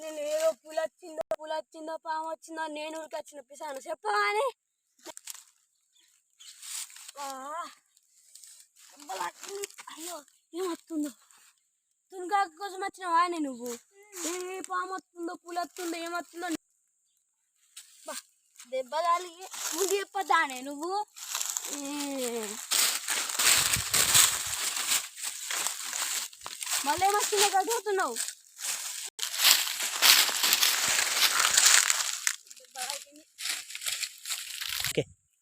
నేను ఏదో పులి వచ్చిందో పులి వచ్చిందో పాము వచ్చిందో నేను ఊరికి వచ్చిన పిసాను చెప్పగానే అని అయ్యో ఏమొస్తుందో? తునికాక కోసం వచ్చిన వాయనే నువ్వు? ఏ పాము వస్తుందో పులి వస్తుందో ఏమొస్తుందో దెబ్బ తాలి. ముందు చెప్పదానే నువ్వు? మళ్ళీ ఏమొస్తుందో కట్టుకుతున్నావు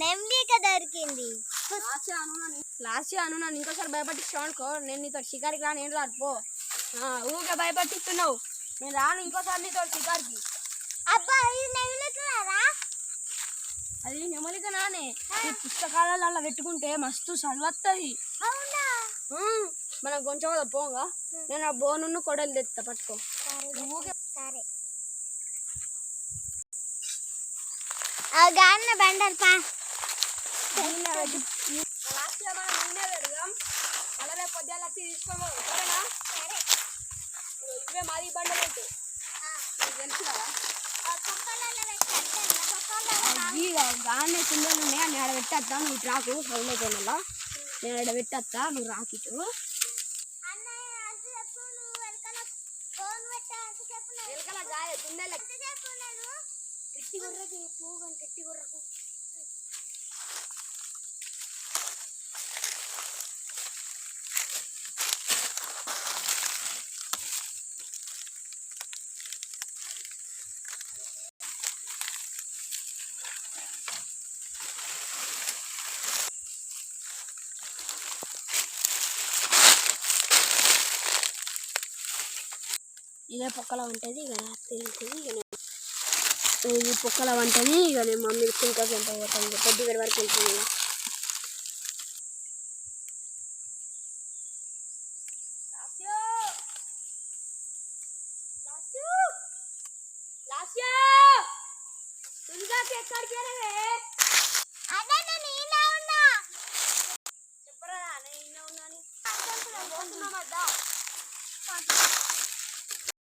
నెమ్మదిగా దొరికింది. లాస్ట్ అను నన్ను. లాస్ట్ అను నన్ను. ఇంకోసారి భయపట్టిస్తావు అనుకో నేను నీతో షికారికి రాను. ఏం రాదు పో. ఊరికే భయపట్టిస్తున్నావు. నేను రాను. ఇంకోసారి నీతో షికారికి. అబ్బా ఇది నెమ్మదిగా అది నెమలిక నానే ఈ పుస్తకాలలో అలా పెట్టుకుంటే మస్తు చదవత్తది. అవునా? మనం కొంచెం పోగా. నేను ఆ బోను కొడలు తెస్తా పట్టుకో. సరే. గాన్న బండలు పా. లాస్ట్ మనం నిన్నే పెడదాం మళ్ళీ రేపు పొద్దున్న వచ్చి తీసుకోము సరేనా ఇవే మాది బండలు అయితే తెలుసు కదా గానే కుండలు ఉన్నాయి? అని ఆడ పెట్టేస్తా. నువ్వు రాకు. సౌండ్ మళ్ళా నేను ఆడ పెట్టేస్తా. నువ్వు రాకు ఇటు. గాయ కుండల గట్టి గుర్రకు గట్టి గుర్రకు ఇదే పొక్కల వంటది ఇక రాత్రి ఉంటుంది ఇక నేను ఇది పొక్కల వంటది ఇక నేను మమ్మీ కుంకా గంట పోతాను ఇక పొద్దుగడి వరకు వెళ్తుంది ఇక? చెప్పరా నేను ఉన్నాను.